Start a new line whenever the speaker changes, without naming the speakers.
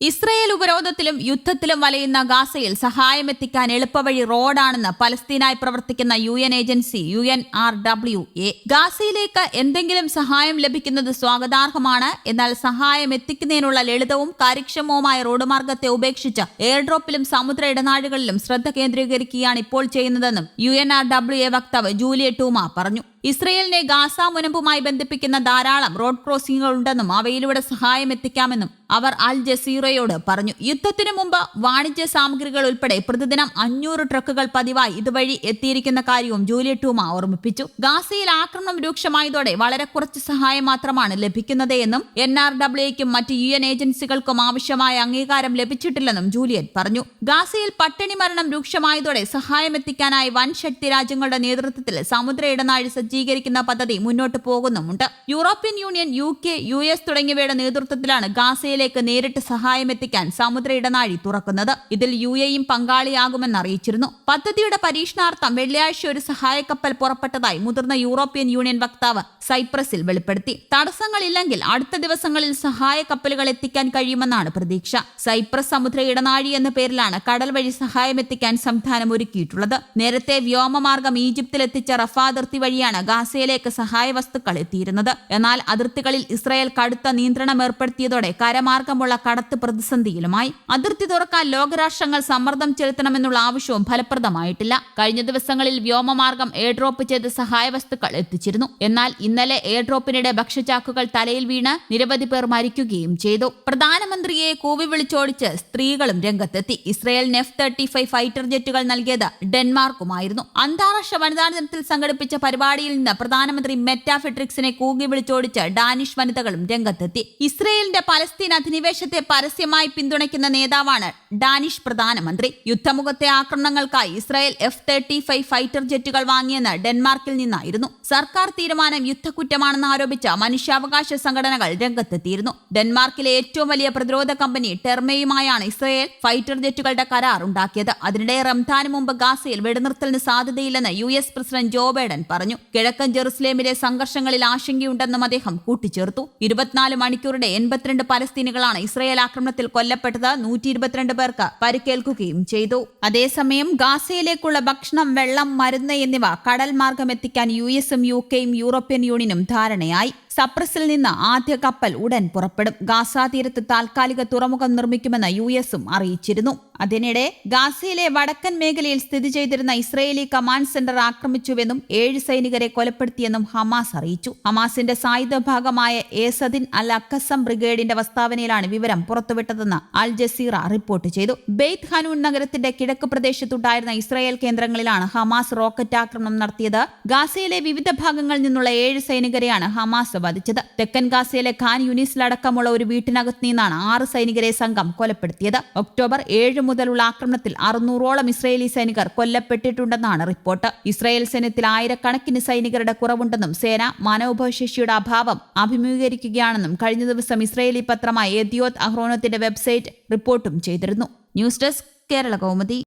Israel ഉപരോധത്തിലും യുദ്ധത്തിലും വലയുന്ന ഗാസയിൽ സഹായമെത്തിക്കാൻ എളുപ്പവഴി റോഡാണെന്ന് പലസ്തീനായി പ്രവർത്തിക്കുന്ന U N agency U N R W A. ഗാസയിലേക്ക് എന്തെങ്കിലും സഹായം ലഭിക്കുന്നത് സ്വാഗതാർഹമാണ്. എന്നാൽ സഹായം എത്തിക്കുന്നതിനുള്ള ലളിതവും കാര്യക്ഷമവുമായ റോഡ് മാർഗത്തെ ഉപേക്ഷിച്ച് എയർ ഡ്രോപ്പിലും സമുദ്ര ഇടനാഴികളിലും ശ്രദ്ധ കേന്ദ്രീകരിക്കുകയാണ് ഇപ്പോൾ ചെയ്യുന്നതെന്നും U N R W A വക്താവ് ജൂലിയ ടൂമ പറഞ്ഞു. ഇസ്രയേലിനെ ഗാസ മുനമ്പുമായി ബന്ധിപ്പിക്കുന്ന ധാരാളം റോഡ് ക്രോസിംഗുകൾ ഉണ്ടെന്നും അവയിലൂടെ സഹായം എത്തിക്കാമെന്നും അവർ അൽ ജസീറയോട് പറഞ്ഞു യുദ്ധത്തിനു മുമ്പ് വാണിജ്യ സാമഗ്രികൾ ഉൾപ്പെടെ പ്രതിദിനം അഞ്ഞൂറ് ട്രക്കുകൾ പതിവായി ഇതുവഴി എത്തിയിരിക്കുന്ന കാര്യവും ജൂലിയ ടൂമ ഓർമ്മിപ്പിച്ചു. ഗാസയിൽ ആക്രമണം രൂക്ഷമായതോടെ വളരെ കുറച്ച് സഹായം മാത്രമാണ് ലഭിക്കുന്നത് എന്നും എൻ ആർ ഡബ്ല്യുക്കും മറ്റ് യു എൻ ഏജൻസികൾക്കും ആവശ്യമായ അംഗീകാരം ലഭിച്ചിട്ടില്ലെന്നും ജൂലിയൻ പറഞ്ഞു. ഗാസയിൽ പട്ടിണി മരണം രൂക്ഷമായതോടെ സഹായം എത്തിക്കാനായി വൻ ശക്തി രാജ്യങ്ങളുടെ നേതൃത്വത്തിൽ സമുദ്ര ഇടനാഴി സജ്ജീകരിക്കുന്ന പദ്ധതി മുന്നോട്ട് പോകുന്നുമുണ്ട്. European Union U K U S തുടങ്ങിയവയുടെ നേതൃത്വത്തിലാണ് ഗാസയിലേക്ക് നേരിട്ട് സഹായമെത്തിക്കാൻ സമുദ്ര ഇടനാഴി തുറക്കുന്നത്. ഇതിൽ യു എയും പങ്കാളിയാകുമെന്ന് അറിയിച്ചിരുന്നു. പദ്ധതിയുടെ പരീക്ഷണാർത്ഥം വെള്ളിയാഴ്ച ഒരു സഹായക്കപ്പൽ പുറപ്പെട്ടതായി മുതിർന്ന യൂറോപ്യൻ യൂണിയൻ വക്താവ് സൈപ്രസിൽ വെളിപ്പെടുത്തി. തടസ്സങ്ങളില്ലെങ്കിൽ അടുത്ത ദിവസങ്ങളിൽ സഹായ കപ്പലുകൾ എത്തിക്കാൻ കഴിയുമെന്നാണ് പ്രതീക്ഷ. സൈപ്രസ് സമുദ്ര ഇടനാഴി എന്ന പേരിലാണ് കടൽ വഴി സഹായമെത്തിക്കാൻ സംവിധാനം ഒരുക്കിയിട്ടുള്ളത്. നേരത്തെ വ്യോമമാർഗം ഈജിപ്തിൽ എത്തിച്ച റഫ അതിർത്തി വഴിയാണ് ഗാസയിലേക്ക് സഹായ വസ്തുക്കൾ എത്തിയിരുന്നത്. എന്നാൽ അതിർത്തികളിൽ ഇസ്രായേൽ കടുത്ത നിയന്ത്രണം ഏർപ്പെടുത്തിയതോടെ കരമാർഗമുള്ള കടത്ത് പ്രതിസന്ധിയിലുമായി. അതിർത്തി തുറക്കാൻ ലോകരാഷ്ട്രങ്ങൾ സമ്മർദ്ദം ചെലുത്തണമെന്നുള്ള ആവശ്യവും ഫലപ്രദമായിട്ടില്ല. കഴിഞ്ഞ ദിവസങ്ങളിൽ വ്യോമമാർഗം എയർ ഡ്രോപ്പ് ചെയ്ത് സഹായ വസ്തുക്കൾ എത്തിച്ചിരുന്നു. എന്നാൽ ഇന്നലെ എയർ ഡ്രോപ്പിനിടെ ഭക്ഷ്യചാക്കുകൾ തലയിൽ വീണ് നിരവധി പേർ മരിക്കുകയും ചെയ്തു. പ്രധാനമന്ത്രിയെ കൂവി വിളിച്ചോടിച്ച് സ്ത്രീകളും രംഗത്തെത്തി. ഇസ്രയേലിന് നെഫ് തേർട്ടി ഫൈവ് ഫൈറ്റർ ജെറ്റുകൾ നൽകിയത് ഡെൻമാർക്കുമായിരുന്നു. അന്താരാഷ്ട്ര വനിതാ ദിനത്തിൽ സംഘടിപ്പിച്ച പരിപാടിയിൽ നിന്ന് പ്രധാനമന്ത്രി മെറ്റാഫെട്രിക്സിനെ കൂകി വിളിച്ചോടിച്ച് ഡാനിഷ് വനിതകളും രംഗത്തെത്തി. ഇസ്രയേലിന്റെ പലസ്തീൻ അധിനിവേശത്തെ പരസ്യമായി പിന്തുണയ്ക്കുന്ന നേതാവാണ് ഡാനിഷ് പ്രധാനമന്ത്രി. യുദ്ധമുഖത്തെ ആക്രമണങ്ങൾക്കായി Israel F thirty five fighter ജെറ്റുകൾ വാങ്ങിയെന്ന് ഡെൻമാർക്കിൽ നിന്നായിരുന്നു. സർക്കാർ തീരുമാനം യുദ്ധക്കുറ്റമാണെന്ന് ആരോപിച്ച മനുഷ്യാവകാശ സംഘടനകൾ രംഗത്തെത്തിയിരുന്നു. ഡെൻമാർക്കിലെ ഏറ്റവും വലിയ പ്രതിരോധ കമ്പനി ടെർമയുമായാണ് ഇസ്രായേൽ ഫൈറ്റർ ജെറ്റുകളുടെ കരാർ ഉണ്ടാക്കിയത്. അതിനിടെ റംസാന് മുമ്പ് ഗാസയിൽ വെടിനിർത്തലിന് സാധ്യതയില്ലെന്ന് U S president Joe Biden പറഞ്ഞു. കിഴക്കൻ ജെറുസലേമിലെ സംഘർഷങ്ങളിൽ ആശങ്കയുണ്ടെന്നും അദ്ദേഹം കൂട്ടിച്ചേർത്തു. ഇരുപത്തിനാല് മണിക്കൂറിടെ എൺപത്തിരണ്ട് പലസ്തീനുകളാണ് ഇസ്രയേൽ ആക്രമണത്തിൽ കൊല്ലപ്പെട്ടത് നൂറ്റി ഇരുപത്തിരണ്ട് പേർക്ക് പരിക്കേൽക്കുകയും ചെയ്തു. അതേസമയം ഗാസയിലേക്കുള്ള ഭക്ഷണം വെള്ളം മരുന്ന് എന്നിവ കടൽ മാർഗം എത്തിക്കാൻ യു എസും യു കെയും യൂറോപ്യൻ യൂണിയനും ധാരണയായി. സപ്രസിൽ നിന്ന് ആദ്യ കപ്പൽ ഉടൻ പുറപ്പെടും. ഗാസ തീരത്ത് താൽക്കാലിക തുറമുഖം നിർമ്മിക്കുമെന്ന് യു എസും അറിയിച്ചിരുന്നു. അതിനിടെ ഗാസയിലെ വടക്കൻ മേഖലയിൽ സ്ഥിതി ചെയ്തിരുന്ന ഇസ്രയേലി കമാൻഡ് സെന്റർ ആക്രമിച്ചുവെന്നും ഏഴ് സൈനികരെ കൊലപ്പെടുത്തിയെന്നും ഹമാസ് അറിയിച്ചു. ഹമാസിന്റെ സായുധ ഭാഗമായ ഏസദിൻ അൽ അക്കസം ബ്രിഗേഡിന്റെ പ്രസ്താവനയിലാണ് വിവരം പുറത്തുവിട്ടതെന്ന് അൽ ജസീറ റിപ്പോർട്ട് ചെയ്തു. ബെയ്ത്ത് ഹനൂൺ നഗരത്തിന്റെ കിഴക്ക് പ്രദേശത്തുണ്ടായിരുന്ന ഇസ്രായേൽ കേന്ദ്രങ്ങളിലാണ് ഹമാസ് റോക്കറ്റ് ആക്രമണം നടത്തിയത്. ഗാസയിലെ വിവിധ ഭാഗങ്ങളിൽ നിന്നുള്ള ഏഴ് സൈനികരെയാണ് ഹമാസ് വധിച്ചത്. തെക്കൻ ഗാസയിലെ ഖാൻ യുനീസിലടക്കമുള്ള ഒരു വീട്ടിനകത്ത് നിന്നാണ് ആറ് സൈനികരെ സംഘം കൊലപ്പെടുത്തിയത്. ഒക്ടോബർ ഏഴ് മുതലുള്ള ആക്രമണത്തിൽ അറുന്നൂറോളം ഇസ്രയേലി സൈനികർ കൊല്ലപ്പെട്ടിട്ടുണ്ടെന്നാണ് റിപ്പോർട്ട്. ഇസ്രായേൽ സൈന്യത്തിൽ ആയിരക്കണക്കിന് സൈനികരുടെ കുറവുണ്ടെന്നും സേന മാനവഭവശേഷിയുടെ അഭാവം അഭിമുഖീകരിക്കുകയാണെന്നും കഴിഞ്ഞ ദിവസം ഇസ്രയേലി പത്രമായ എദിയോത് അഹ്റോനത്തിന്റെ വെബ്സൈറ്റ് റിപ്പോർട്ടും ചെയ്തിരുന്നു. News desk Kerala Kaumudi.